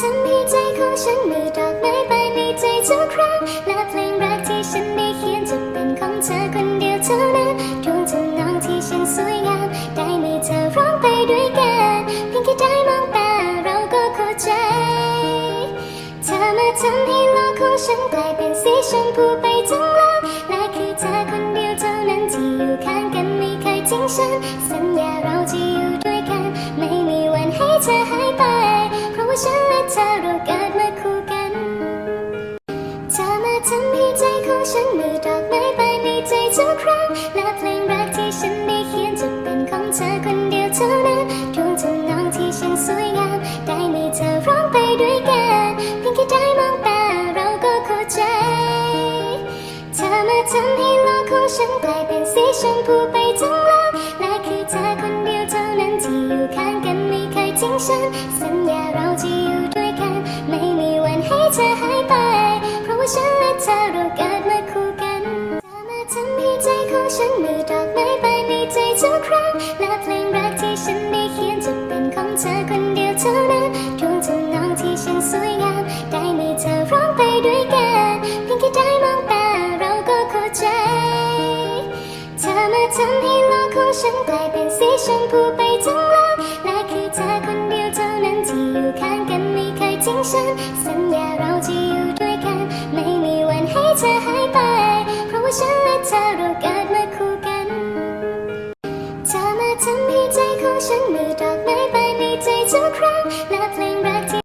ทำให้ใจของฉันมีดอกไม้ไปในใจทุกครั้ง และเพลงรักที่ฉันได้เขียนจะเป็นของเธอคนเดียวเท่านั้นดวงทำนองที่ฉันสวยงาม ได้มีเธอร้องไปด้วยกันเพียงแค่ได้มองตาเราก็เข้าใจ เธอมาทำให้โลกของฉันกลายเป็นสีชมพูไปทั้งโลกและคือเธอคนเดียวเท่านั้นที่อยู่ข้างกันไม่เคยทิ้งฉัน สัญญาเราจะอยู่ด้วยกัน ไม่มีวันให้เธอหาย ทำให้โลกของฉันกลายเป็นสีชมพูไปทั้งโลกและคือเธอคนเดียวเท่านั้นที่อยู่ข้างกันไม่เคยทิ้งฉัน สัญญาเราจะอยู่ด้วยกัน ไม่มีวันให้เธอหายไป เพราะว่าฉันและเธอเราเกิดมาคู่กันเธอมาทำให้ใจของฉันมีดอกไม้ มาทำให้โลกของฉันกลายเป็นสีชมพูไปทั้งโลกและคือเธอคนเดียวเท่านั้นที่อยู่ข้างกันไม่เคยทิ้งฉัน สัญญาเราจะอยู่ด้วยกัน ไม่มีวันให้เธอหายไป เพราะว่าฉันและเธอเราเกิดมาคู่กันเธอมาทำให้ใจของฉันมีดอกไม้ไปในใจทุกครั้งและ